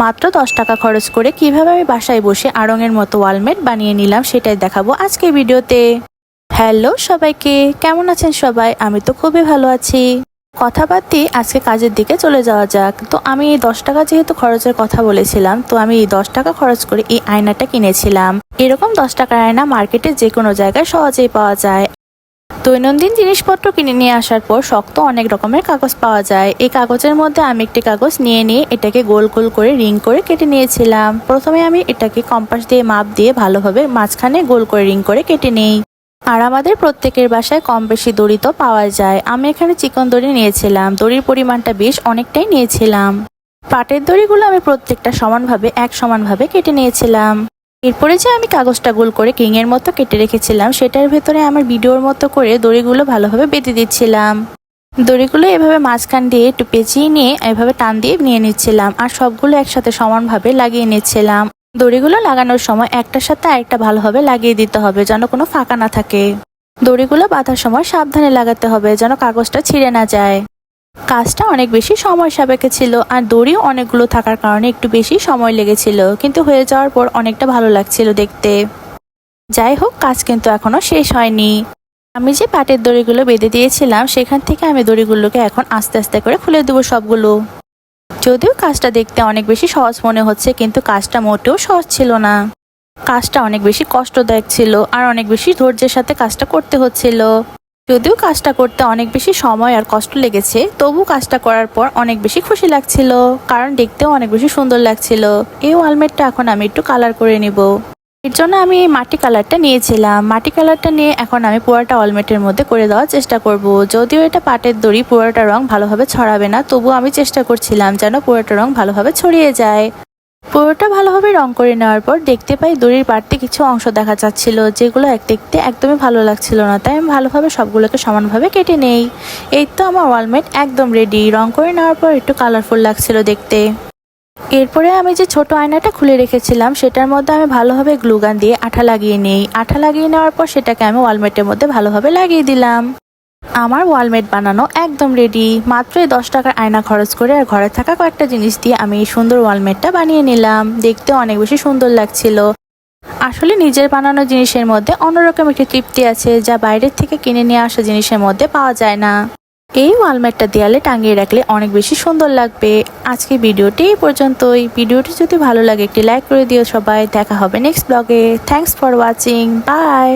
মাত্র দশ টাকা খরচ করে কীভাবে আমি বাসায় বসে আড়ঙের মতো ওয়ালমেট বানিয়ে নিলাম সেটাই দেখাবো আজকে ভিডিওতে। হ্যালো সবাইকে, কেমন আছেন সবাই? আমি তো খুবই ভালো আছি। কথা বাদ দিয়ে আজকে কাজের দিকে চলে যাওয়া যাক। তো আমি এই দশ টাকা যেহেতু খরচের কথা বলেছিলাম, তো আমি এই দশ টাকা খরচ করে এই আয়নাটা কিনেছিলাম। এরকম দশ টাকার আয়না মার্কেটে যে কোনো জায়গায় সহজেই পাওয়া যায়। দৈনন্দিন জিনিসপত্র কিনে নিয়ে আসার পর শক্ত অনেক রকমের কাগজ পাওয়া যায়। এই কাগজের মধ্যে আমি একটি কাগজ নিয়ে নিয়ে এটাকে গোল গোল করে রিং করে কেটে নিয়েছিলাম। প্রথমে আমি এটাকে কম্পাস দিয়ে মাপ দিয়ে ভালোভাবে মাঝখানে গোল করে রিং করে কেটে নেই। আর আমাদের প্রত্যেকের বাসায় কম বেশি দড়ি তো পাওয়া যায়। আমি এখানে চিকন দড়ি নিয়েছিলাম। দড়ির পরিমাণটা বেশ অনেকটাই নিয়েছিলাম। পাটের দড়িগুলো আমি প্রত্যেকটা সমানভাবে এক সমানভাবে কেটে নিয়েছিলাম। এরপরে যে আমি কাগজটা গোল করে কিং এর মতো কেটে রেখেছিলাম, সেটার ভেতরে আমার ভিডিওর মতো করে দড়িগুলো ভালোভাবে বেঁধে দিচ্ছিলাম। দড়িগুলো এভাবে মাঝখান দিয়ে একটু পেঁচিয়ে নিয়ে এভাবে টান দিয়ে নিয়ে নিচ্ছিলাম আর সবগুলো একসাথে সমানভাবে লাগিয়ে নিচ্ছিলাম। দড়িগুলো লাগানোর সময় একটার সাথে আরেকটা ভালোভাবে লাগিয়ে দিতে হবে যেন কোনো ফাঁকা না থাকে। দড়িগুলো বাঁধার সময় সাবধানে লাগাতে হবে যেন কাগজটা ছিঁড়ে না যায়। কাজটা অনেক বেশি সময় সাপেক্ষে ছিল আর দড়িও অনেকগুলো থাকার কারণে একটু বেশি সময় লেগেছিল, কিন্তু হয়ে যাওয়ার পর অনেকটা ভালো লাগছিল দেখতে। যাই হোক, কাজ কিন্তু এখনও শেষ হয়নি। আমি যে পাটের দড়িগুলো বেঁধে দিয়েছিলাম, সেখান থেকে আমি দড়িগুলোকে এখন আস্তে আস্তে করে খুলে দেবো সবগুলো। যদিও কাজটা দেখতে অনেক বেশি সহজ মনে হচ্ছে, কিন্তু কাজটা মোটেও সহজ ছিল না। কাজটা অনেক বেশি কষ্টদায়ক ছিল আর অনেক বেশি ধৈর্যের সাথে কাজটা করতে হচ্ছিল। যদিও কাজটা করতে অনেক বেশি সময় আর কষ্ট লেগেছে, তবু কাজটা করার পর অনেক বেশি খুশি লাগছিল, কারণ দেখতেও অনেক বেশি সুন্দর লাগছিল। এই ওয়ালমেটটা এখন আমি একটু কালার করে নিব। এর জন্য আমি এই মাটি কালারটা নিয়েছিলাম। মাটি কালারটা নিয়ে এখন আমি পুরোটা অলমেটের মধ্যে করে দেওয়ার চেষ্টা করব। যদিও এটা পাটের দড়ি, পুরোটা রং ভালোভাবে ছড়াবে না তবু আমি চেষ্টা করছিলাম যেন পুরোটা রং ভালোভাবে ছড়িয়ে যায়। পুরোটা ভালোভাবে রং করে নেওয়ার পর দেখতে পাই দড়ির বাড়তি কিছু অংশ দেখা যাচ্ছিল, যেগুলো এক দেখতে একদমই ভালো লাগছিল না, তাই আমি ভালোভাবে সবগুলোকে সমানভাবে কেটে নেই। এই তো আমার ওয়ালমেট একদম রেডি রং করে নেওয়ার পর একটু কালারফুল লাগছিল দেখতে। এরপরে আমি যে ছোট আয়নাটা খুলে রেখেছিলাম, সেটার মধ্যে আমি ভালোভাবে গ্লুগান দিয়ে আঠা লাগিয়ে নেই। আঠা লাগিয়ে নেওয়ার পর সেটাকে আমি ওয়ালমেটের মধ্যে ভালোভাবে লাগিয়ে দিলাম। আমার ওয়ালমেট বানানো একদম রেডি মাত্র দশ টাকার আয়না খরচ করে আর ঘরে থাকা কয়েকটা জিনিস দিয়ে আমি এই সুন্দর ওয়ালমেটটা বানিয়ে নিলাম। দেখতে অনেক বেশি সুন্দর লাগছিল। আসলে নিজের বানানো জিনিসের মধ্যে অন্যরকম একটি তৃপ্তি আছে যা বাইরের থেকে কিনে নিয়ে আসা জিনিসের মধ্যে পাওয়া যায় না। এই ওয়ালমেটটা দেয়ালে টাঙিয়ে রাখলে অনেক বেশি সুন্দর লাগবে। আজকে ভিডিওটি এই পর্যন্তই। ভিডিওটি যদি ভালো লাগে একটি লাইক করে দিও সবাই। দেখা হবে নেক্সট ব্লগে থ্যাংকস ফর ওয়াচিং বাই